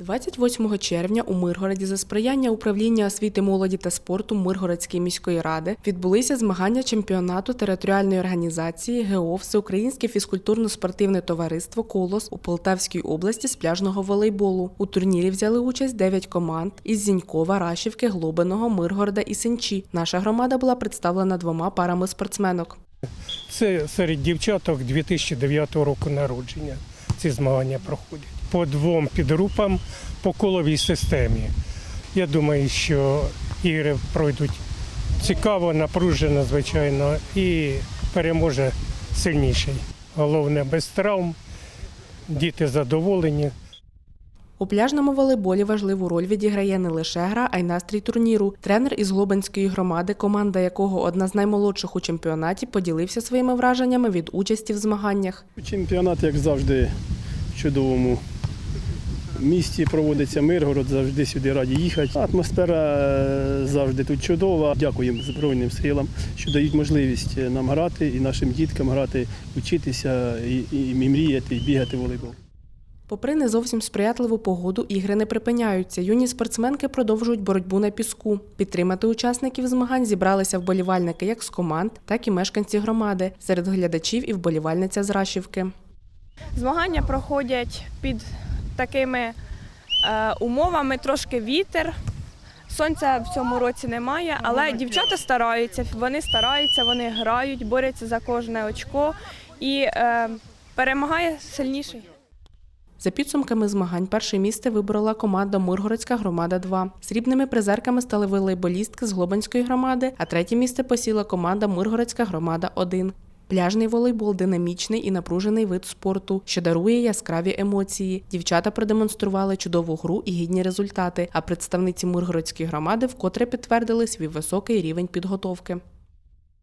28 червня у Миргороді за сприяння управління освіти молоді та спорту Миргородської міської ради відбулися змагання чемпіонату територіальної організації ГО Всеукраїнське фізкультурно-спортивне товариство Колос у Полтавській області з пляжного волейболу. У турнірі взяли участь 9 команд із Зінькова, Рашівки, Глобиного, Миргорода і Сенчі. Наша громада була представлена двома парами спортсменок. Це серед дівчаток 2009 року народження. Ці змагання проходять по двом підгрупам по коловій системі. Я думаю, що ігри пройдуть цікаво, напружено, звичайно, і переможе сильніший. Головне без травм, діти задоволені. У пляжному волейболі важливу роль відіграє не лише гра, а й настрій турніру. Тренер із Глобинської громади, команда якого одна з наймолодших у чемпіонаті, поділився своїми враженнями від участі в змаганнях. Чемпіонат, як завжди, в чудовому місті проводиться Миргород, завжди сюди раді їхати. Атмосфера е, завжди тут чудова. Дякуємо Збройним силам, що дають можливість нам грати і нашим діткам грати, вчитися і, і мріяти, і бігати в волейбол. Попри не зовсім сприятливу погоду, ігри не припиняються. Юні спортсменки продовжують боротьбу на піску. Підтримати учасників змагань зібралися вболівальники як з команд, так і мешканці громади. Серед глядачів і вболівальниця з Рашівки. Змагання проходять під такими е, умовами, трошки вітер. Сонця в цьому році немає, але дівчата стараються. Вони стараються, вони грають, борються за кожне очко і е, перемагає сильніший. За підсумками змагань, перше місце виборола команда Миргородська громада 2 Срібними призерками стали волейболістки з Глобанської громади, а третє місце посіла команда Миргородська громада 1 Пляжний волейбол динамічний і напружений вид спорту, що дарує яскраві емоції. Дівчата продемонстрували чудову гру і гідні результати. А представниці Миргородської громади вкотре підтвердили свій високий рівень підготовки.